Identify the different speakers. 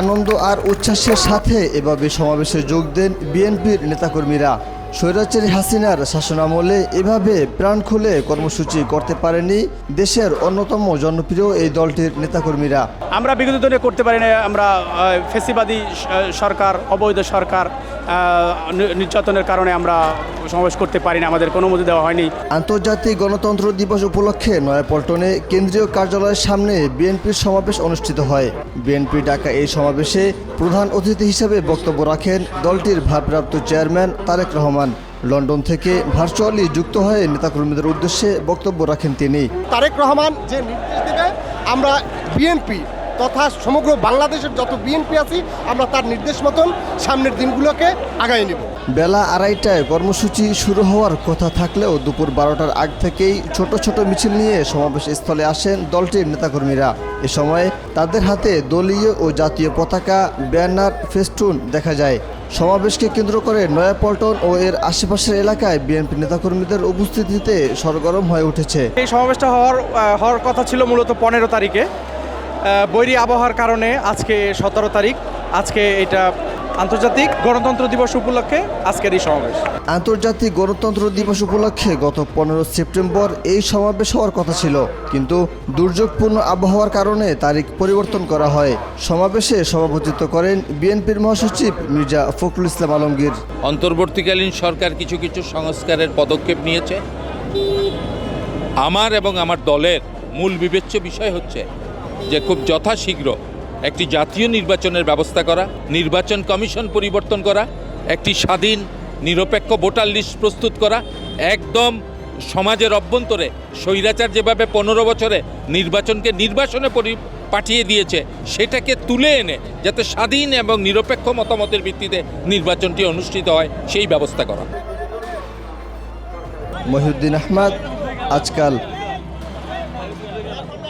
Speaker 1: আনন্দ আর উচ্ছ্বাসের সাথে এভাবে সমাবেশে যোগ দেন বিএনপির নেতাকর্মীরা। স্বৈরাচারী হাসিনার শাসনামলে এভাবে প্রাণ খুলে কর্মসূচি করতে পারেনি দেশের অন্যতম জনপ্রিয় এই দলটির নেতাকর্মীরা।
Speaker 2: আমরা বিগত দিনে করতে পারি না আমরা ফেসিবাদী সরকার, অবৈধ সরকার নির্যাতনের কারণে আমরা সমাবেশ করতে পারি না আমাদের কোনো মতে দেওয়া হয়নি।
Speaker 1: আন্তর্জাতিক গণতন্ত্র দিবস উপলক্ষে নয়াপল্টনে কেন্দ্রীয় কার্যালয়ের সামনে বিএনপির সমাবেশ অনুষ্ঠিত হয়। বিএনপি ডাকা এই সমাবেশে প্রধান অতিথি হিসেবে বক্তব্য রাখেন দলটির ভারপ্রাপ্ত চেয়ারম্যান তারেক রহমান। লন্ডন থেকে ভার্চুয়ালি যুক্ত হয়ে নেতাকর্মীদের উদ্দেশ্যে বক্তব্য রাখেন তিনি।
Speaker 3: তারেক রহমান যে নির্দেশ দেবে আমরা বিএনপি তথা সমগ্র বাংলাদেশের যত বিএনপি আছি আমরা তার নির্দেশ মতন সামনের দিনগুলোকে আগায় নেব।
Speaker 1: বেলা আড়াইটায় কর্মসূচি শুরু হওয়ার কথা থাকলেও দুপুর বারোটার আগ থেকেই ছোট ছোট মিছিল নিয়ে সমাবেশ স্থলে আসেন দলটির নেতাকর্মীরা। এ সময় তাদের হাতে দলীয় ও জাতীয় পতাকা ব্যানার ফেস্টুন দেখা যায়। সমাবেশকে কেন্দ্র করে নয়াপল্টন ও এর আশেপাশের এলাকায় বিএনপি নেতাকর্মীদের উপস্থিতিতে সরগরম হয়ে উঠেছে।
Speaker 4: এই সমাবেশটা হওয়ার হওয়ার কথা ছিল মূলত পনেরো তারিখে। বৈরী আবহাওয়ার কারণে আজকে সতেরো তারিখ। আজকে এটা আন্তর্জাতিক গণতন্ত্র দিবস উপলক্ষে আজকের এই সমাবেশ।
Speaker 1: আন্তর্জাতিক গণতন্ত্র দিবস উপলক্ষে গত পনেরো সেপ্টেম্বর এই সমাবেশ হওয়ার কথা ছিল কিন্তু দুর্যোগপূর্ণ আবহাওয়ার কারণে তারিখ পরিবর্তন করা হয়। সমাবেশে সভাপতিত্ব করেন বিএনপির মহাসচিব মির্জা ফখরুল ইসলাম আলমগীর।
Speaker 5: অন্তর্বর্তীকালীন সরকার কিছু কিছু সংস্কারের পদক্ষেপ নিয়েছে। আমার এবং আমার দলের মূল বিবেচ্য বিষয় হচ্ছে যে খুব যথাশীঘ্র একটি জাতীয় নির্বাচনের ব্যবস্থা করা, নির্বাচন কমিশন পরিবর্তন করা, একটি স্বাধীন, নিরপেক্ষ ভোটার লিস্ট প্রস্তুত করা, একদম সমাজের অভ্যন্তরে স্বৈরাচার যেভাবে পনেরো বছরে নির্বাচনকে নির্বাচনে পরি, পাঠিয়ে দিয়েছে, সেটাকে তুলে এনে যাতে স্বাধীন এবং নিরপেক্ষ মতামতের ভিত্তিতে নির্বাচনটি অনুষ্ঠিত হয়, সেই ব্যবস্থা করা।
Speaker 1: মহিউদ্দিন আহমদ, আজকাল